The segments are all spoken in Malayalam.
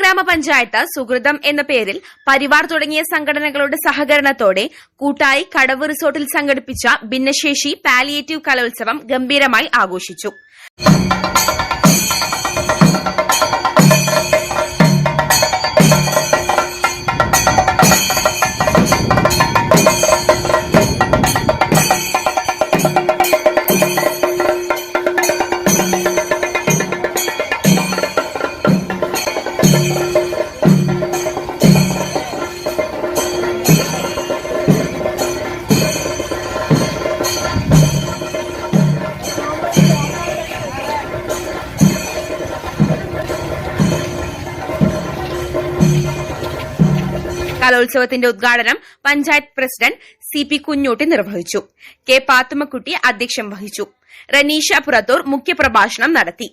ഗ്രാമപഞ്ചായത്ത് സുഹൃതം എന്ന പേരിൽ പരിവാർ തുടങ്ങിയ സംഘടനകളുടെ സഹകരണത്തോടെ കൂട്ടായി കടവ് റിസോർട്ടിൽ സംഘടിപ്പിച്ച ഭിന്നശേഷി പാലിയേറ്റീവ് കലോത്സവം ഗംഭീരമായി ആഘോഷിച്ചു. കലോത്സവത്തിന്റെ ഉദ്ഘാടനം panchayat president C P Kunhutty നിർവഹിച്ചു. കെ പാത്തുമ്മക്കുട്ടി അധ്യക്ഷം വഹിച്ചു. റനീഷ പുറത്തൂർ മുഖ്യപ്രഭാഷണം നടത്തി.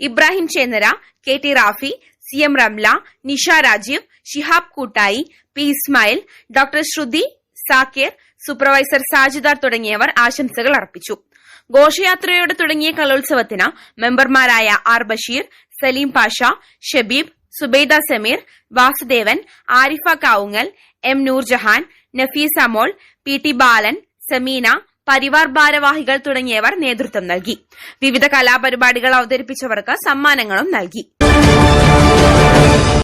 Ibrahim Chennara K T Rafi C M Ramla Nisha Rajeev Shihab Koottayi P Ismail doctor Shruthi Zakir supervisor Sajidar തുടങ്ങിയവർ ആശംസകൾ അർപ്പിച്ചു. ഘോഷയാത്രയോടെ തുടങ്ങിയ കലോത്സവത്തിന് മെമ്പർമാരായ R Basheer Saleem Pasha Shabeeb Subaida Sameer Vasudevan Arifa Kavungal M Noorjahan Nafeesa Mol P T Balan Sameena Parivar ഭാരവാഹികൾ തുടങ്ങിയവർ നേതൃത്വം നൽകി. വിവിധ കലാപരിപാടികൾ അവതരിപ്പിച്ചവർക്ക് സമ്മാനങ്ങളും നൽകി.